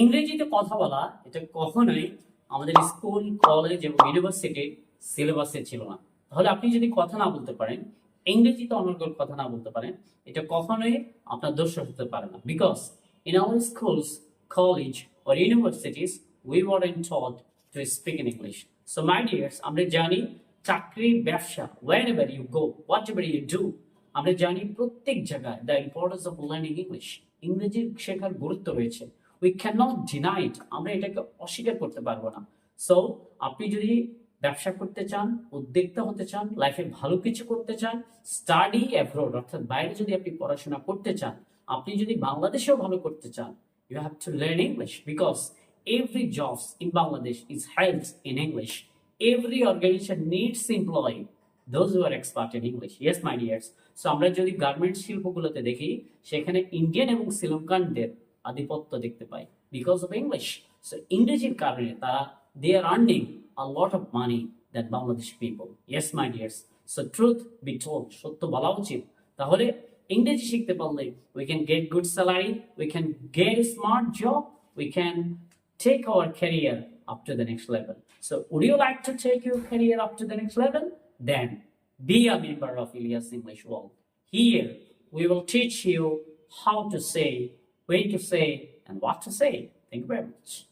ইংরেজিতে কথা বলা এটা কখনোই আমাদের স্কুল কলেজ এবং ইউনিভার্সিটির সিলেবাসে ছিল না। তাহলে আপনি যদি কথা না বলতে পারেন ইংরেজিতে অনর্গল কথা না বলতে পারেন এটা কখনোই আপনার দোষ হতে পারে না। Because in our schools college or universities we weren't taught to speak in English. So my dears, আমরা জানি চাকরি ব্যবসা wherever you go, whatever you do, আমরা জানি প্রত্যেক জায়গায় the importance of learning English ইংরেজি শেখার গুরুত্ব রয়েছে। We can not deny it আমরা এটাকে অস্বীকার করতে পারব না সো আপনি যদি ব্যবসা করতে চান উদ্যোক্তা হতে চান লাইফে ভালো কিছু করতে চান স্টাডি অ্যাব্রোড অর্থাৎ বাইরে যদি আপনি পড়াশোনা করতে চান আপনি যদি বাংলাদেশেও ভালো করতে চান you have to learn English because every jobs in Bangladesh is held in English. Every organization needs those who are expert in English. Yes, my dears. So আমরা যদি গার্মেন্টস শিল্পগুলোতে দেখি সেখানে ইন্ডিয়ান এবং শ্রীলঙ্কানদের আধিপত্য দেখতে পাই বিকজ অফ ইংলিশ সো ইংরেজির কারণে তারা they are earning a lot of money that Bangladesh people yes my dears so truth be told সত্য বলা উচিত তাহলে ইংরেজি শিখতে পারলে we can get good salary we can get smart job we can take our career up to the next level. So, would you like to take your career up to the next level? Then be a member of Ilias English World. Here, we will teach you how to say, when to say, and what to say. Thank you very much.